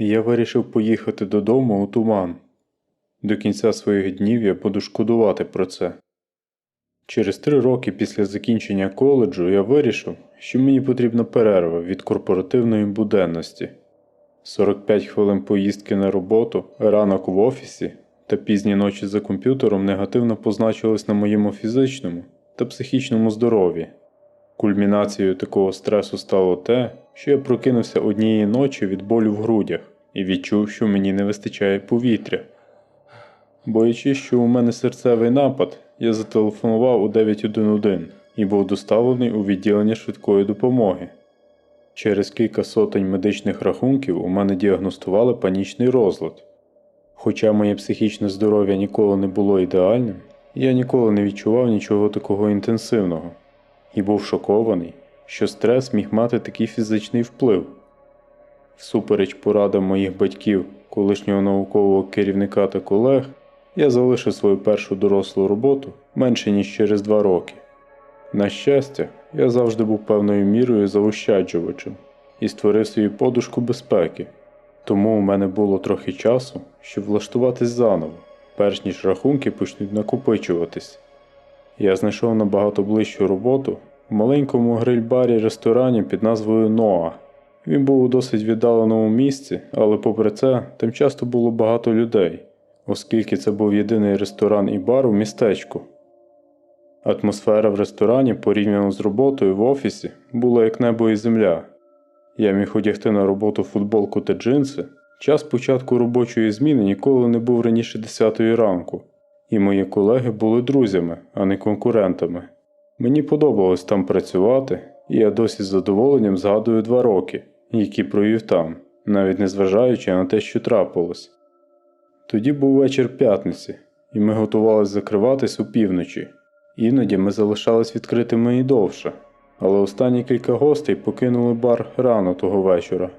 Я вирішив поїхати додому у туман. До кінця своїх днів я буду шкодувати про це. Через три роки після закінчення коледжу я вирішив, що мені потрібна перерва від корпоративної буденності. 45 хвилин поїздки на роботу, ранок в офісі та пізні ночі за комп'ютером негативно позначились на моєму фізичному та психічному здоров'ї. Кульмінацією такого стресу стало те, що я прокинувся однієї ночі від болю в грудях і відчув, що мені не вистачає повітря. Боячись, що у мене серцевий напад, я зателефонував у 911 і був доставлений у відділення швидкої допомоги. Через кілька сотень медичних рахунків у мене діагностували панічний розлад. Хоча моє психічне здоров'я ніколи не було ідеальним, я ніколи не відчував нічого такого інтенсивного і був шокований, що стрес міг мати такий фізичний вплив. Всупереч порадам моїх батьків, колишнього наукового керівника та колег, я залишив свою першу дорослу роботу менше ніж через два роки. На щастя, я завжди був певною мірою заощаджувачем і створив свою подушку безпеки, тому у мене було трохи часу, щоб влаштуватись заново, перш ніж рахунки почнуть накопичуватись. Я знайшов набагато ближчу роботу в маленькому гриль-барі ресторані під назвою Ноа. Він був у досить віддаленому місці, але попри це там часто було багато людей, оскільки це був єдиний ресторан і бар у містечку. Атмосфера в ресторані порівняно з роботою в офісі була як небо і земля. Я міг одягти на роботу футболку та джинси. Час початку робочої зміни ніколи не був раніше 10 ранку, і мої колеги були друзями, а не конкурентами. Мені подобалось там працювати, і я досі з задоволенням згадую два роки, які провів там, навіть незважаючи на те, що трапилось. Тоді був вечір п'ятниці, і ми готувалися закриватись у півночі. Іноді ми залишались відкритими і довше, але останні кілька гостей покинули бар рано того вечора.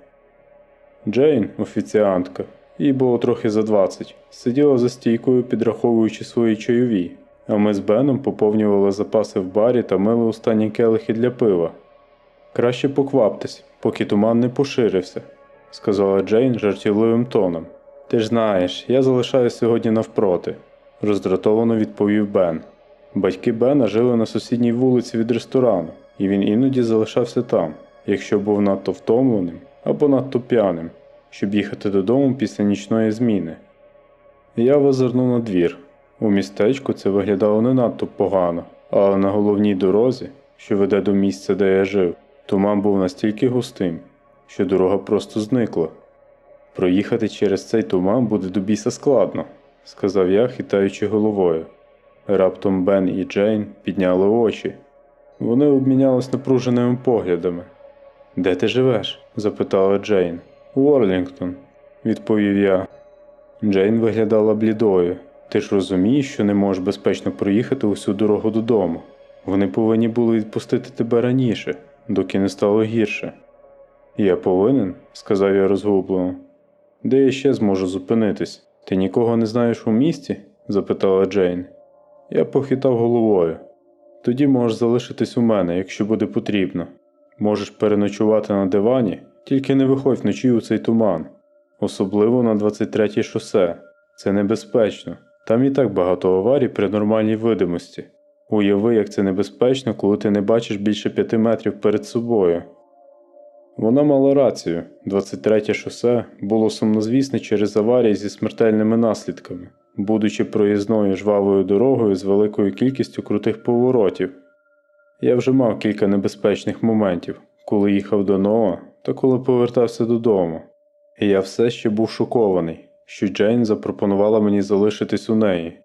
Джейн, офіціантка, їй було трохи за 20, сиділа за стійкою, підраховуючи свої чайові, а ми з Беном поповнювали запаси в барі та мили останні келихи для пива. Краще покваптесь, поки туман не поширився, сказала Джейн жартівливим тоном. Ти ж знаєш, я залишаюсь сьогодні навпроти, роздратовано відповів Бен. Батьки Бена жили на сусідній вулиці від ресторану, і він іноді залишався там, якщо був надто втомленим або надто п'яним, щоб їхати додому після нічної зміни. Я визирнув на двір. У містечку це виглядало не надто погано, але на головній дорозі, що веде до місця, де я жив, туман був настільки густим, що дорога просто зникла. Проїхати через цей туман буде до біса складно, сказав я, хитаючи головою. Раптом Бен і Джейн підняли очі. Вони обмінялись напруженими поглядами. Де ти живеш? запитала Джейн. Уорлінгтон, відповів я. Джейн виглядала блідою. Ти ж розумієш, що не можеш безпечно проїхати усю дорогу додому. Вони повинні були відпустити тебе раніше, доки не стало гірше. Я повинен, сказав я розгублено. Де я ще зможу зупинитись? Ти нікого не знаєш у місті? запитала Джейн. Я похитав головою. Тоді можеш залишитись у мене, якщо буде потрібно. Можеш переночувати на дивані, тільки не виходь вночі у цей туман, особливо на 23 шосе. Це небезпечно. Там і так багато аварій при нормальній видимості. Уяви, як це небезпечно, коли ти не бачиш більше 5 метрів перед собою. Вона мала рацію 23 шосе було сумнозвісне через аварії зі смертельними наслідками, будучи проїзною жвавою дорогою з великою кількістю крутих поворотів. Я вже мав кілька небезпечних моментів, коли їхав до Ноа та коли повертався додому. І я все ще був шокований, що Джейн запропонувала мені залишитись у неї.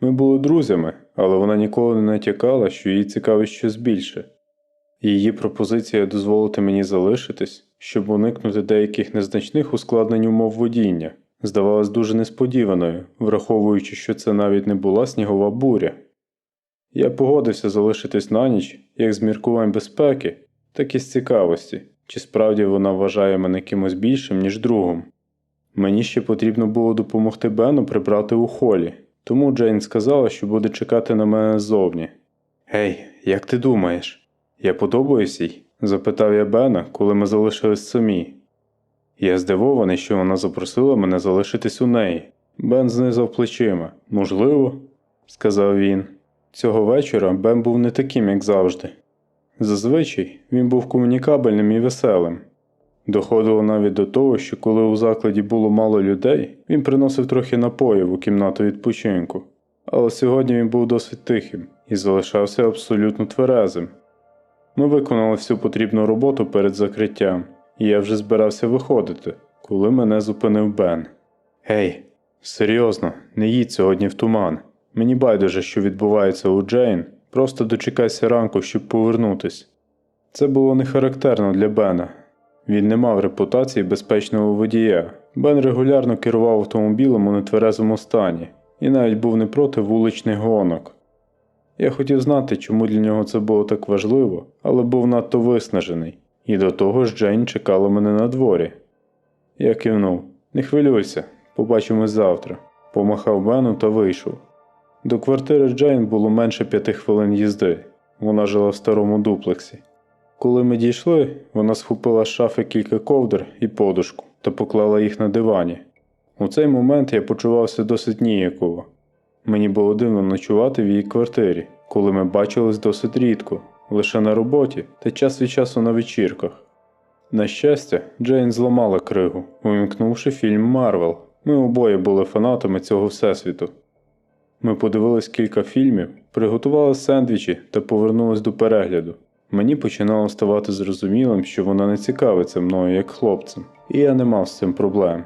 Ми були друзями, але вона ніколи не натякала, що їй цікавить щось більше. Її пропозиція дозволити мені залишитись, щоб уникнути деяких незначних ускладнень умов водіння, здавалась дуже несподіваною, враховуючи, що це навіть не була снігова буря. Я погодився залишитись на ніч як з міркувань безпеки, так і з цікавості, чи справді вона вважає мене кимось більшим, ніж другом. Мені ще потрібно було допомогти Бену прибрати у холі, тому Джейн сказала, що буде чекати на мене ззовні. Гей, як ти думаєш? Я подобаюсь їй? запитав я Бена, коли ми залишились самі. Я здивований, що вона запросила мене залишитись у неї. Бен знизав плечима. Можливо, сказав він. Цього вечора Бен був не таким, як завжди. Зазвичай він був комунікабельним і веселим. Доходило навіть до того, що коли у закладі було мало людей, він приносив трохи напоїв у кімнату відпочинку. Але сьогодні він був досить тихим і залишався абсолютно тверезим. Ми виконали всю потрібну роботу перед закриттям, і я вже збирався виходити, коли мене зупинив Бен. Гей, серйозно, не їдь сьогодні в туман. Мені байдуже, що відбувається у Джейн, просто дочекайся ранку, щоб повернутись. Це було не характерно для Бена. Він не мав репутації безпечного водія. Бен регулярно керував автомобілем у нетверезому стані і навіть був не проти вуличних гонок. Я хотів знати, чому для нього це було так важливо, але був надто виснажений, і до того ж Джейн чекала мене на дворі. Я кивнув Не хвилюйся, побачимось завтра. Помахав Бену та вийшов. До квартири Джейн було менше п'яти хвилин їзди. Вона жила в старому дуплексі. Коли ми дійшли, вона схопила з шафи кілька ковдр і подушку та поклала їх на дивані. У цей момент я почувався досить ніяково. Мені було дивно ночувати в її квартирі, коли ми бачились досить рідко, лише на роботі та час від часу на вечірках. На щастя, Джейн зламала кригу, увімкнувши фільм Марвел. Ми обоє були фанатами цього всесвіту. Ми подивились кілька фільмів, приготували сендвічі та повернулись до перегляду. Мені починало ставати зрозумілим, що вона не цікавиться мною як хлопцем, і я не мав з цим проблем.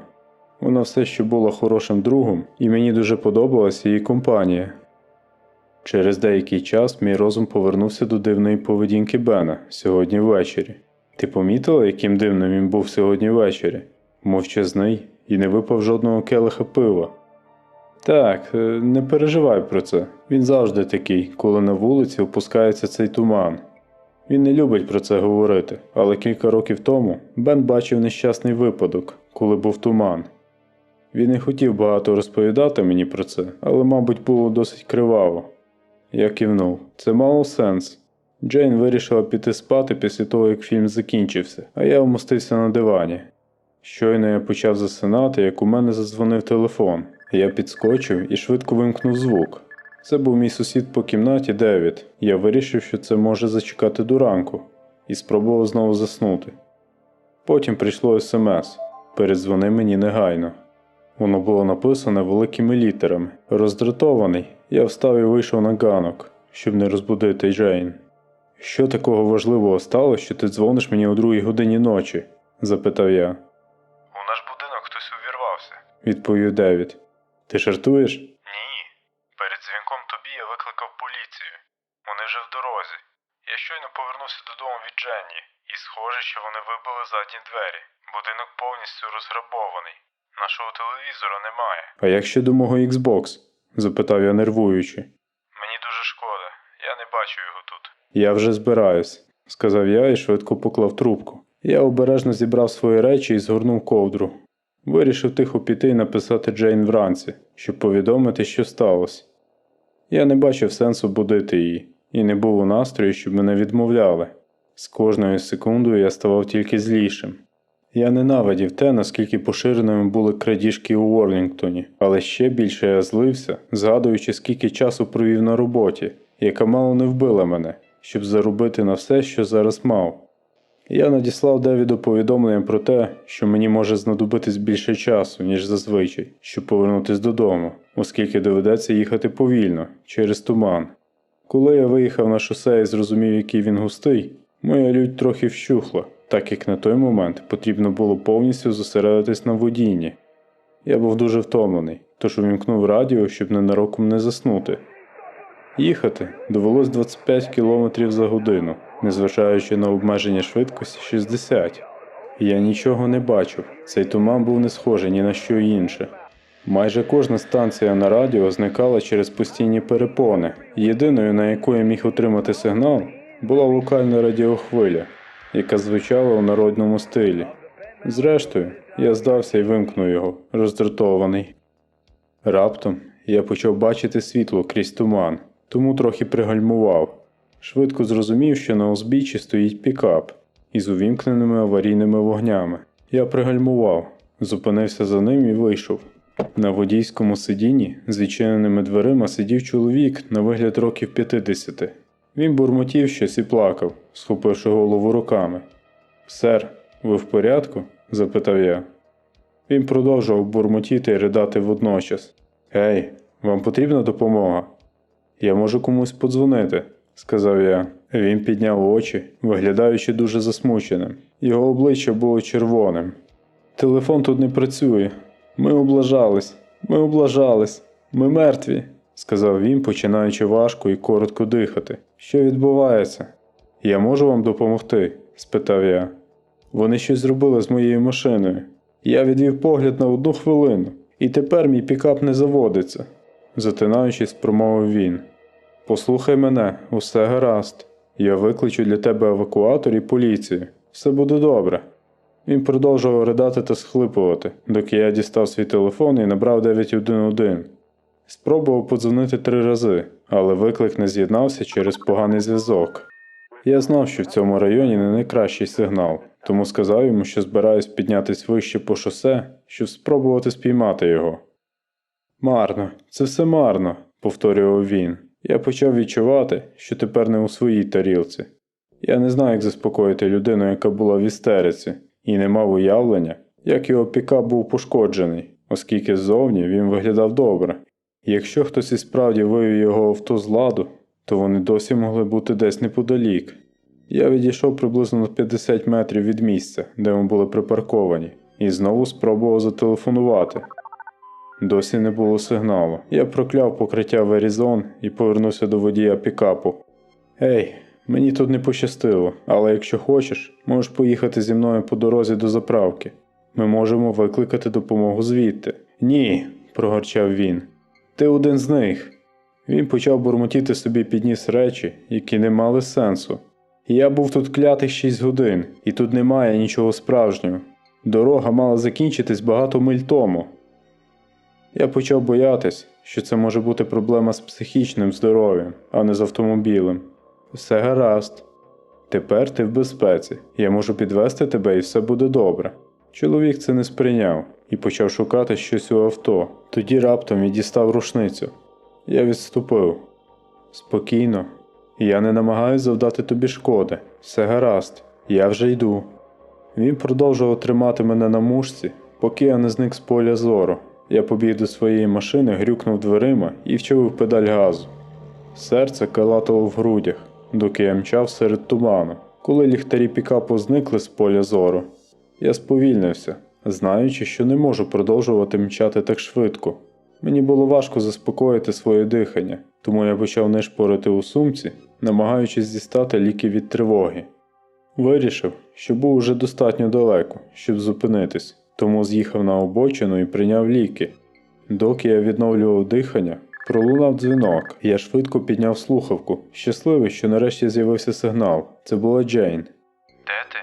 Вона все ще була хорошим другом, і мені дуже подобалася її компанія. Через деякий час мій розум повернувся до дивної поведінки Бена сьогодні ввечері. Ти помітила, яким дивним він був сьогодні ввечері? Мовчазний і не випав жодного келиха пива. Так, е, не переживай про це. Він завжди такий, коли на вулиці опускається цей туман. Він не любить про це говорити, але кілька років тому Бен бачив нещасний випадок, коли був туман. Він не хотів багато розповідати мені про це, але, мабуть, було досить криваво. Я кивнув. Це мало сенс. Джейн вирішила піти спати після того, як фільм закінчився, а я вмостився на дивані. Щойно я почав засинати, як у мене задзвонив телефон. Я підскочив і швидко вимкнув звук. Це був мій сусід по кімнаті Девід. Я вирішив, що це може зачекати до ранку, і спробував знову заснути. Потім прийшло смс. Передзвони мені негайно. Воно було написане великими літерами. Роздратований, я встав і вийшов на ганок, щоб не розбудити Джейн. Що такого важливого стало, що ти дзвониш мені о другій годині ночі? запитав я. У наш будинок хтось увірвався. Відповів Девід. Ти жартуєш? Ні. Перед дзвінком тобі я викликав поліцію. Вони вже в дорозі. Я щойно повернувся додому від Дженні, і схоже, що вони вибили задні двері. Будинок повністю розграбований. Нашого телевізора немає. А як щодо мого Xbox? запитав я нервуючи. Мені дуже шкода. Я не бачу його тут. Я вже збираюсь, сказав я і швидко поклав трубку. Я обережно зібрав свої речі і згорнув ковдру. Вирішив тихо піти і написати Джейн вранці, щоб повідомити, що сталося. Я не бачив сенсу будити її, і не був у настрої, щоб мене відмовляли. З кожною секундою я ставав тільки злішим. Я ненавидів те, наскільки поширеними були крадіжки у Уорлінгтоні, але ще більше я злився, згадуючи, скільки часу провів на роботі, яка мало не вбила мене, щоб заробити на все, що зараз мав. Я надіслав Девіду повідомлення про те, що мені може знадобитись більше часу, ніж зазвичай, щоб повернутися додому, оскільки доведеться їхати повільно, через туман. Коли я виїхав на шосе і зрозумів, який він густий, моя лють трохи вщухла, так як на той момент потрібно було повністю зосередитись на водінні. Я був дуже втомлений, тож увімкнув радіо, щоб ненароком не заснути. Їхати довелось 25 км за годину, незважаючи на обмеження швидкості 60. Я нічого не бачив, цей туман був не схожий ні на що інше. Майже кожна станція на радіо зникала через постійні перепони. Єдиною, на яку я міг отримати сигнал, була локальна радіохвиля, яка звучала у народному стилі. Зрештою, я здався і вимкнув його, роздратований. Раптом я почав бачити світло крізь туман, тому трохи пригальмував. Швидко зрозумів, що на узбіччі стоїть пікап із увімкненими аварійними вогнями. Я пригальмував, зупинився за ним і вийшов. На водійському сидінні з відчиненими дверима сидів чоловік на вигляд років 50. Він бурмотів щось і плакав, схопивши голову руками. Сер, ви в порядку? запитав я. Він продовжував бурмотіти і ридати водночас. Гей, вам потрібна допомога? Я можу комусь подзвонити, сказав я. Він підняв очі, виглядаючи дуже засмученим. Його обличчя було червоним. Телефон тут не працює. Ми облажались, ми облажались, ми мертві, сказав він, починаючи важко і коротко дихати. Що відбувається? Я можу вам допомогти? спитав я. Вони щось зробили з моєю машиною. Я відвів погляд на одну хвилину, і тепер мій пікап не заводиться, затинаючись, промовив він. Послухай мене, усе гаразд. Я викличу для тебе евакуатор і поліцію. Все буде добре. Він продовжував ридати та схлипувати, доки я дістав свій телефон і набрав 911. Спробував подзвонити три рази, але виклик не з'єднався через поганий зв'язок. Я знав, що в цьому районі не найкращий сигнал, тому сказав йому, що збираюсь піднятись вище по шосе, щоб спробувати спіймати його. Марно, це все марно, повторював він. Я почав відчувати, що тепер не у своїй тарілці. Я не знаю, як заспокоїти людину, яка була в істериці, і не мав уявлення, як його пікап був пошкоджений, оскільки ззовні він виглядав добре. Якщо хтось і справді вивів його авто з ладу, то вони досі могли бути десь неподалік. Я відійшов приблизно на 50 метрів від місця, де ми були припарковані, і знову спробував зателефонувати. Досі не було сигналу. Я прокляв покриття Verizon і повернувся до водія пікапу. Ей, мені тут не пощастило, але якщо хочеш, можеш поїхати зі мною по дорозі до заправки. Ми можемо викликати допомогу звідти. Ні, прогорчав він. Ти один з них. Він почав бурмотіти собі підніс речі, які не мали сенсу. Я був тут клятих 6 годин, і тут немає нічого справжнього. Дорога мала закінчитись багато миль тому. Я почав боятись, що це може бути проблема з психічним здоров'ям, а не з автомобілем. Все гаразд. Тепер ти в безпеці. Я можу підвести тебе і все буде добре. Чоловік це не сприйняв і почав шукати щось у авто. Тоді раптом він дістав рушницю. Я відступив. Спокійно. Я не намагаюсь завдати тобі шкоди. Все гаразд, я вже йду. Він продовжував тримати мене на мушці, поки я не зник з поля зору. Я побіг до своєї машини, грюкнув дверима і вчувив педаль газу. Серце калатало в грудях, доки я мчав серед туману. Коли ліхтарі пікапу зникли з поля зору, я сповільнився, знаючи, що не можу продовжувати мчати так швидко. Мені було важко заспокоїти своє дихання, тому я почав нишпорити у сумці, намагаючись дістати ліки від тривоги. Вирішив, що був уже достатньо далеко, щоб зупинитись, тому з'їхав на обочину і прийняв ліки. Доки я відновлював дихання, пролунав дзвінок. Я швидко підняв слухавку, щасливий, що нарешті з'явився сигнал. Це була Джейн. Де ти?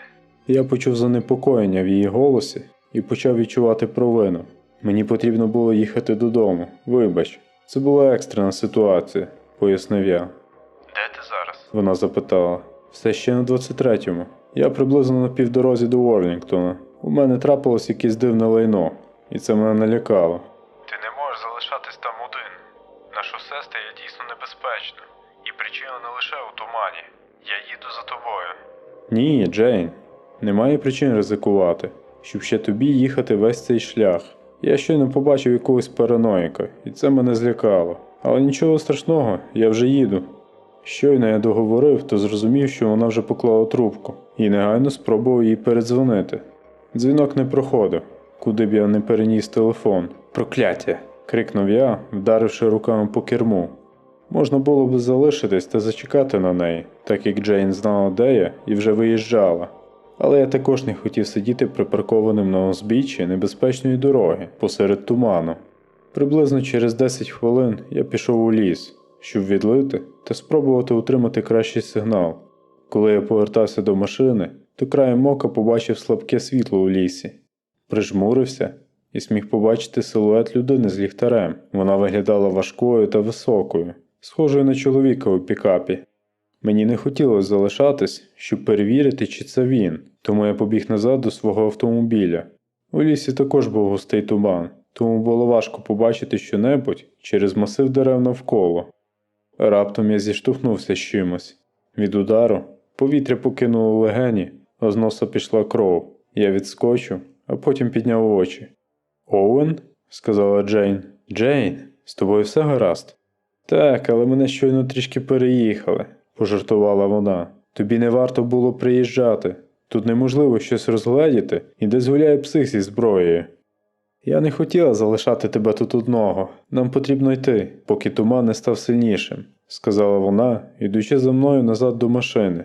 Я почув занепокоєння в її голосі і почав відчувати провину. Мені потрібно було їхати додому. Вибач, це була екстрена ситуація, пояснив я. Де ти зараз? Вона запитала. Все ще на 23-му. Я приблизно на півдорозі до Уорлінгтона. У мене трапилось якесь дивне лайно, і це мене налякало. Ти не можеш залишатись там один. На шосе стає дійсно небезпечно. І причина не лише у тумані. Я їду за тобою. Ні, Джейн, немає причин ризикувати, щоб ще тобі їхати весь цей шлях. Я щойно побачив якогось параноїка, і це мене злякало. Але нічого страшного, я вже їду. Щойно я договорив, то зрозумів, що вона вже поклала трубку, і негайно спробував їй передзвонити. Дзвінок не проходив, куди б я не переніс телефон. Прокляття! крикнув я, вдаривши руками по керму. Можна було б залишитись та зачекати на неї, так як Джейн знала, де я і вже виїжджала. Але я також не хотів сидіти припаркованим на узбіччі небезпечної дороги посеред туману. Приблизно через 10 хвилин я пішов у ліс, щоб відлити та спробувати утримати кращий сигнал. Коли я повертався до машини, то краєм ока побачив слабке світло у лісі. Прижмурився і зміг побачити силует людини з ліхтарем. Вона виглядала важкою та високою, схожою на чоловіка у пікапі. Мені не хотілося залишатись, щоб перевірити, чи це він, тому я побіг назад до свого автомобіля. У лісі також був густий туман, тому було важко побачити щонебудь через масив дерев навколо. Раптом я зіштовхнувся з чимось. Від удару повітря покинуло легені, з носа пішла кров. Я відскочив, а потім підняв очі. Оуен? сказала Джейн. Джейн, з тобою все гаразд? Так, але мене щойно трішки переїхали, пожартувала вона. Тобі не варто було приїжджати. Тут неможливо щось розгледіти, і десь гуляє псих зі зброєю. Я не хотіла залишати тебе тут одного. Нам потрібно йти, поки туман не став сильнішим, сказала вона, ідучи за мною назад до машини.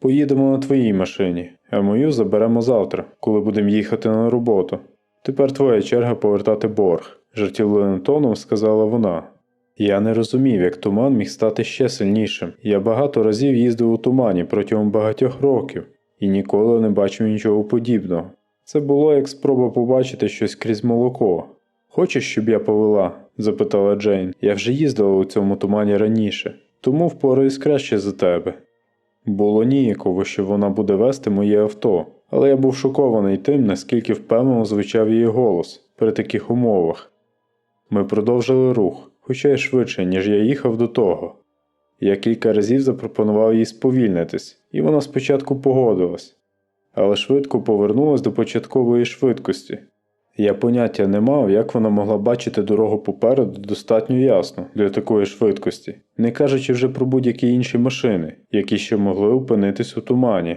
Поїдемо на твоїй машині, а мою заберемо завтра, коли будемо їхати на роботу. Тепер твоя черга повертати борг, жартівливим тоном сказала вона. Я не розумів, як туман міг стати ще сильнішим. Я багато разів їздив у тумані протягом багатьох років і ніколи не бачив нічого подібного. Це було як спроба побачити щось крізь молоко. Хочеш, щоб я повела? запитала Джейн. Я вже їздила у цьому тумані раніше, тому впораюсь краще за тебе. Було ніяково, що вона буде вести моє авто, але я був шокований тим, наскільки впевнено звучав її голос при таких умовах. Ми продовжили рух, хоча й швидше, ніж я їхав до того. Я кілька разів запропонував їй сповільнитись, і вона спочатку погодилась, але швидко повернулась до початкової швидкості. Я поняття не мав, як вона могла бачити дорогу попереду достатньо ясно для такої швидкості, не кажучи вже про будь-які інші машини, які ще могли опинитись у тумані.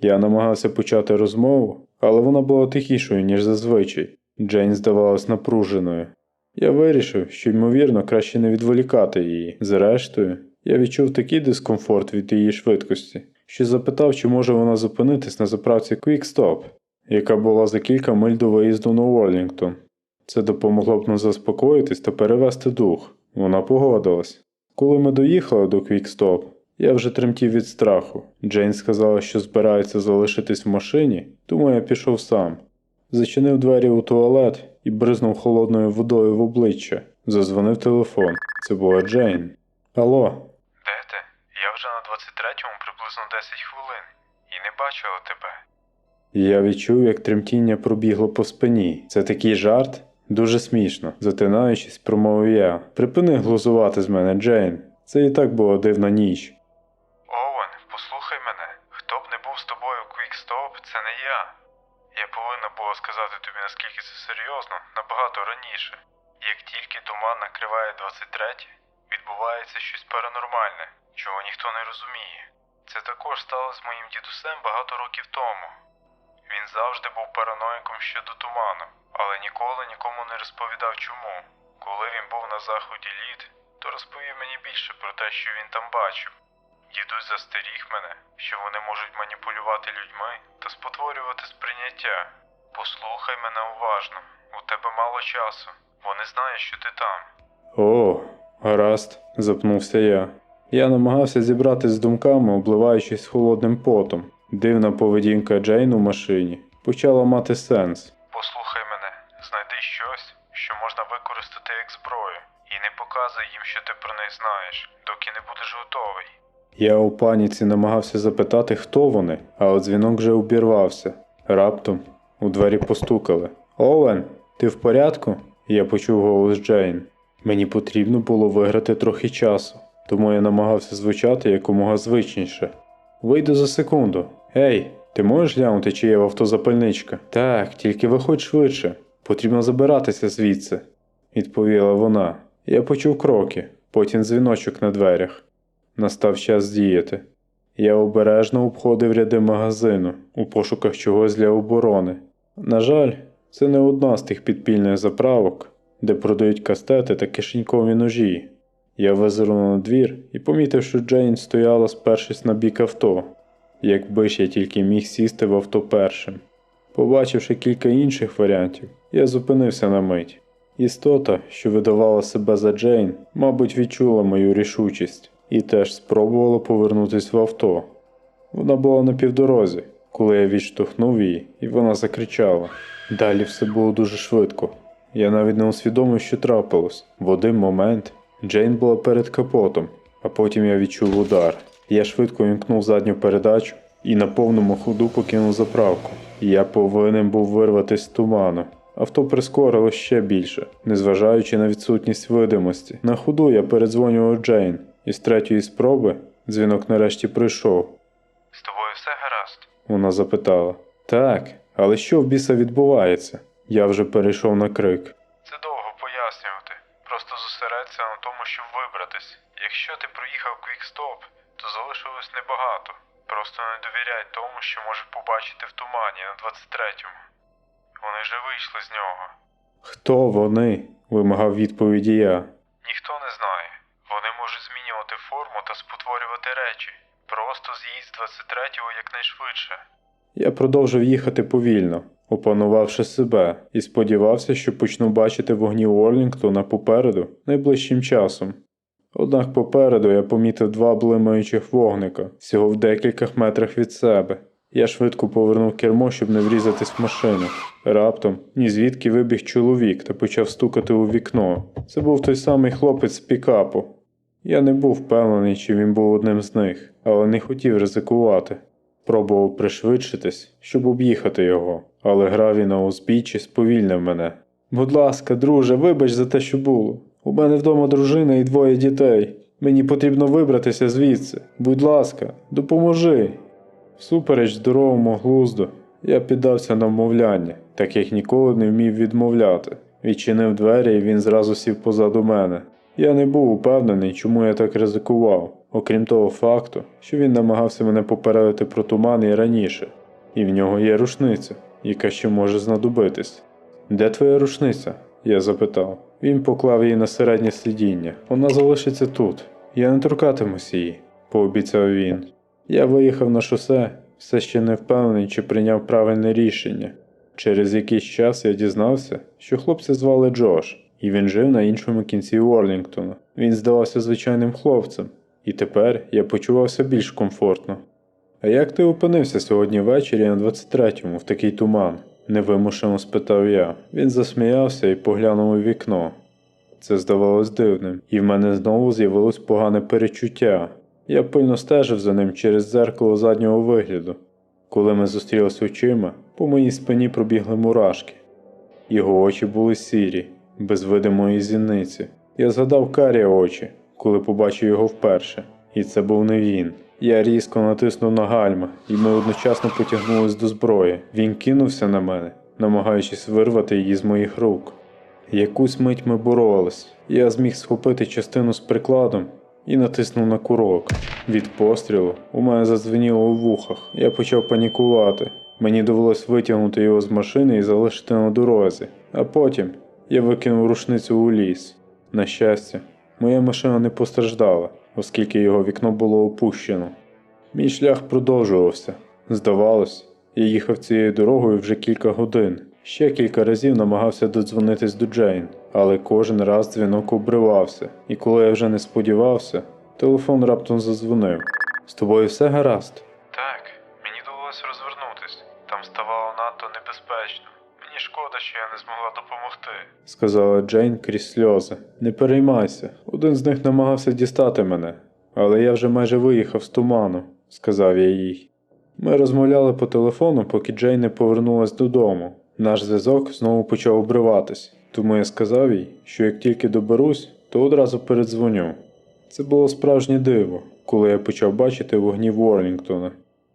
Я намагався почати розмову, але вона була тихішою, ніж зазвичай. Джейн здавалась напруженою. Я вирішив, що ймовірно краще не відволікати її. Зрештою, я відчув такий дискомфорт від її швидкості, що запитав, чи може вона зупинитись на заправці Quick Stop, яка була за кілька миль до виїзду на Уорлінгтон. Це допомогло б нам заспокоїтись та перевести дух. Вона погодилась. Коли ми доїхали до Stop, я вже тремтів від страху. Джейн сказала, що збирається залишитись в машині, тому я пішов сам. Зачинив двері у туалет і бризнув холодною водою в обличчя. Зазвонив телефон. Це була Джейн. Алло, Де ти? Я вже на 23-му приблизно 10 хвилин і не бачила тебе. Я відчув, як тремтіння пробігло по спині. Це такий жарт? Дуже смішно, затинаючись, промовив я. Припини глузувати з мене, Джейн. Це і так була дивна ніч. Оуен, послухай мене. Хто б не був з тобою Квікстоп, це не я. Я повинна була сказати тобі, наскільки це серйозно, набагато раніше. Як тільки туман накриває 23, відбувається щось паранормальне, чого ніхто не розуміє. Це також сталося з моїм дідусем багато років тому. Він завжди був параноїком щодо туману, але ніколи нікому не розповідав чому. Коли він був на заході літ, то розповів мені більше про те, що він там бачив. Дідусь застеріг мене, що вони можуть маніпулювати людьми та спотворювати сприйняття. Послухай мене уважно, у тебе мало часу. Вони знають, що ти там. О, гаразд, запнувся я. Я намагався зібратись з думками, обливаючись холодним потом. Дивна поведінка Джейн у машині почала мати сенс. Послухай мене, знайди щось, що можна використати як зброю, і не показуй їм, що ти про них знаєш, доки не будеш готовий. Я у паніці намагався запитати, хто вони, але дзвінок вже обірвався. Раптом у двері постукали. Овен, ти в порядку? Я почув голос Джейн. Мені потрібно було виграти трохи часу, тому я намагався звучати якомога звичніше. Вийду за секунду. Ей, ти можеш глянути, чи є в авто запальничка? Так, тільки виходь швидше. Потрібно забиратися звідси, відповіла вона. Я почув кроки, потім дзвіночок на дверях. Настав час діяти. Я обережно обходив ряди магазину у пошуках чогось для оборони. На жаль, це не одна з тих підпільних заправок, де продають кастети та кишенькові ножі. Я визирнув на двір і помітив, що Джейн стояла, спершись на бік авто. Якби ж я тільки міг сісти в авто першим. Побачивши кілька інших варіантів, я зупинився на мить. Істота, що видавала себе за Джейн, мабуть, відчула мою рішучість і теж спробувала повернутися в авто. Вона була на півдорозі, коли я відштовхнув її, і вона закричала. Далі все було дуже швидко. Я навіть не усвідомив, що трапилось. В один момент Джейн була перед капотом, а потім я відчув удар. Я швидко вімкнув задню передачу і на повному ходу покинув заправку. Я повинен був вирватися з туману. Авто прискорило ще більше, незважаючи на відсутність видимості. На ходу я передзвонював Джейн, і з третьої спроби дзвінок нарешті прийшов. З тобою все гаразд? Вона запитала. Так, але що в біса відбувається? Я вже перейшов на крик. Це довго пояснювати. Просто зосередься на тому, щоб вибратись. Якщо ти проїхав квікстоп, то залишилось небагато. Просто не довіряй тому, що можеш побачити в тумані на 23-му. Вони вже вийшли з нього. Хто вони? вимагав відповіді я. Ніхто не знає. Вони можуть змінювати форму та спотворювати речі. Просто з'їдь з 23-го якнайшвидше. Я продовжив їхати повільно, опанувавши себе, і сподівався, що почну бачити вогні Уорлінгтона попереду найближчим часом. Однак попереду я помітив два блимаючих вогника, всього в декількох метрах від себе. Я швидко повернув кермо, щоб не врізатись в машину. Раптом ні звідки вибіг чоловік та почав стукати у вікно. Це був той самий хлопець з пікапу. Я не був впевнений, чи він був одним з них, але не хотів ризикувати. Пробував пришвидшитись, щоб об'їхати його, але гравій на узбіччі сповільнив мене. Будь ласка, друже, вибач за те, що було. У мене вдома дружина і двоє дітей. Мені потрібно вибратися звідси. Будь ласка, допоможи. Всупереч здоровому глузду, я піддався на вмовляння, так як ніколи не вмів відмовляти. Відчинив двері, і він зразу сів позаду мене. Я не був упевнений, чому я так ризикував, окрім того факту, що він намагався мене попередити про туман і раніше, і в нього є рушниця, яка ще може знадобитись. Де твоя рушниця? я запитав. Він поклав її на середнє сидіння. Вона залишиться тут. Я не торкатимусь її, пообіцяв він. Я виїхав на шосе, все ще не впевнений, чи прийняв правильне рішення. Через якийсь час я дізнався, що хлопця звали Джош, і він жив на іншому кінці Уорлінгтона. Він здавався звичайним хлопцем, і тепер я почувався більш комфортно. А як ти опинився сьогодні ввечері на 23-му в такий туман? Невимушено спитав я. Він засміявся і поглянув у вікно. Це здавалось дивним, і в мене знову з'явилось погане перечуття. Я пильно стежив за ним через дзеркало заднього вигляду. Коли ми зустрілися очима, по моїй спині пробігли мурашки. Його очі були сірі, без видимої зіниці. Я згадав карі очі, коли побачив його вперше, і це був не він. Я різко натиснув на гальма, і ми одночасно потягнулись до зброї. Він кинувся на мене, намагаючись вирвати її з моїх рук. Якусь мить ми боролись. Я зміг схопити частину з прикладом і натиснув на курок. Від пострілу у мене задзвеніло у вухах. Я почав панікувати. Мені довелось витягнути його з машини і залишити на дорозі. А потім я викинув рушницю у ліс. На щастя, моя машина не постраждала, оскільки його вікно було опущено. Мій шлях продовжувався. Здавалось, я їхав цією дорогою вже кілька годин. Ще кілька разів намагався додзвонитись до Джейн, але кожен раз дзвінок обривався, і коли я вже не сподівався, телефон раптом задзвонив. З тобою все гаразд? Сказала Джейн крізь сльози. Не переймайся. Один з них намагався дістати мене, але я вже майже виїхав з туману, сказав я їй. Ми розмовляли по телефону, поки Джейн не повернулась додому. Наш зв'язок знову почав обриватись, тому я сказав їй, що як тільки доберусь, то одразу передзвоню. Це було справжнє диво, коли я почав бачити вогні Ворлінгтона.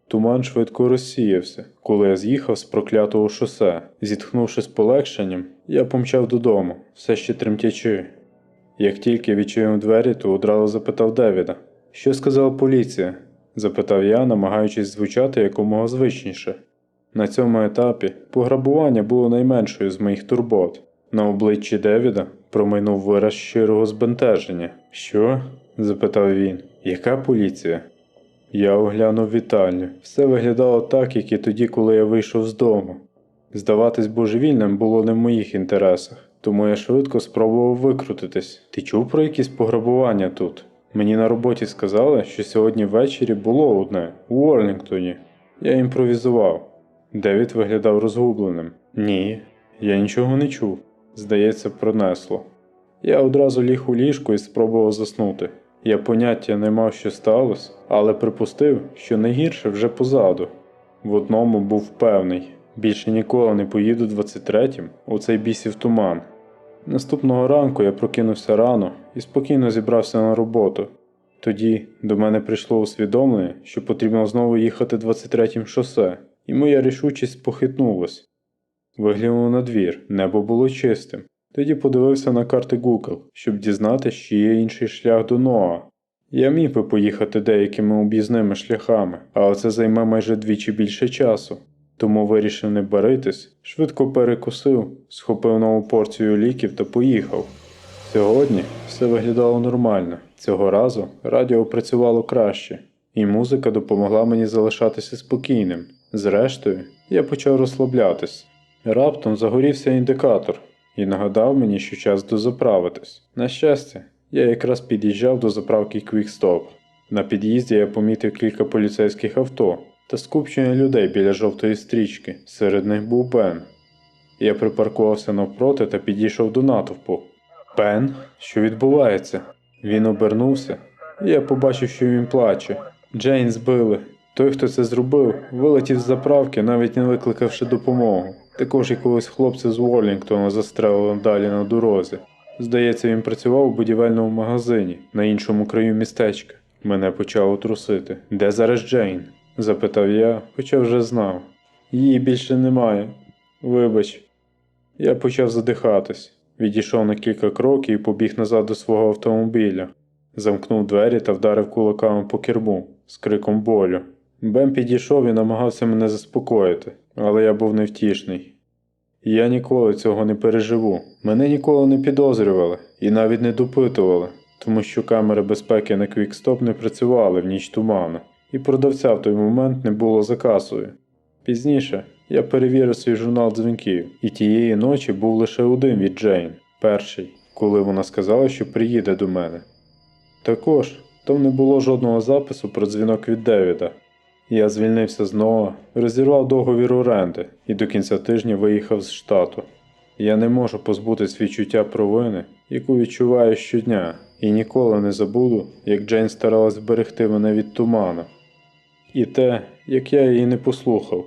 Туман швидко розсіявся, коли я з'їхав з проклятого шосе. Зітхнувши з полегшенням, я помчав додому, все ще тремтячи. Як тільки відчинив двері, то одразу запитав Девіда. Що сказала поліція? запитав я, намагаючись звучати якомога звичніше. На цьому етапі пограбування було найменшою з моїх турбот. На обличчі Девіда промайнув вираз щирого збентеження. Що? запитав він. Яка поліція? Я оглянув вітальню. Все виглядало так, як і тоді, коли я вийшов з дому. Здаватись божевільним було не в моїх інтересах, тому я швидко спробував викрутитись. Ти чув про якісь пограбування тут? Мені на роботі сказали, що сьогодні ввечері було одне у Уорлінгтоні. Я імпровізував. Девід виглядав розгубленим. Ні, я нічого не чув. Здається, пронесло. Я одразу ліг у ліжку і спробував заснути. Я поняття не мав, що сталося, але припустив, що найгірше вже позаду. В одному був певний, більше ніколи не поїду 23-м у цей бісів туман. Наступного ранку я прокинувся рано і спокійно зібрався на роботу. Тоді до мене прийшло усвідомлення, що потрібно знову їхати 23-м шосе, і моя рішучість похитнулась. Виглянув на двір, небо було чистим. Тоді подивився на карти Google, щоб дізнатися, чи є інший шлях до Ноа. Я міг би поїхати деякими об'їзними шляхами, але це займе майже двічі більше часу. Тому вирішив не баритись, швидко перекусив, схопив нову порцію ліків та поїхав. Сьогодні все виглядало нормально. Цього разу радіо працювало краще, і музика допомогла мені залишатися спокійним. Зрештою, я почав розслаблятись. Раптом загорівся індикатор і нагадав мені, що час дозаправитись. На щастя, я якраз під'їжджав до заправки QuickStop. На під'їзді я помітив кілька поліцейських авто та скупчення людей біля жовтої стрічки. Серед них був Бен. Я припаркувався навпроти та підійшов до натовпу. Бен, що відбувається? Він обернувся, і я побачив, що він плаче. Джейн збили. Той, хто це зробив, вилетів з заправки, навіть не викликавши допомогу. Також якогось хлопця з Уорлінгтона застрелили далі на дорозі. Здається, він працював у будівельному магазині на іншому краю містечка. Мене почало трусити. Де зараз Джейн? запитав я, хоча вже знав. Її більше немає. Вибач. Я почав задихатись, відійшов на кілька кроків і побіг назад до свого автомобіля. Замкнув двері та вдарив кулаками по керму з криком болю. Бен підійшов і намагався мене заспокоїти, але я був невтішний. Я ніколи цього не переживу. Мене ніколи не підозрювали і навіть не допитували, тому що камери безпеки на квікстоп не працювали в ніч туману, і продавця в той момент не було за касою. Пізніше я перевірив свій журнал дзвінків, і тієї ночі був лише один від Джейн, перший, коли вона сказала, що приїде до мене. Також там не було жодного запису про дзвінок від Девіда. Я звільнився знову, розірвав договір оренди і до кінця тижня виїхав з штату. Я не можу позбутись відчуття провини, яку відчуваю щодня, і ніколи не забуду, як Джейн старалась вберегти мене від туману. І те, як я її не послухав,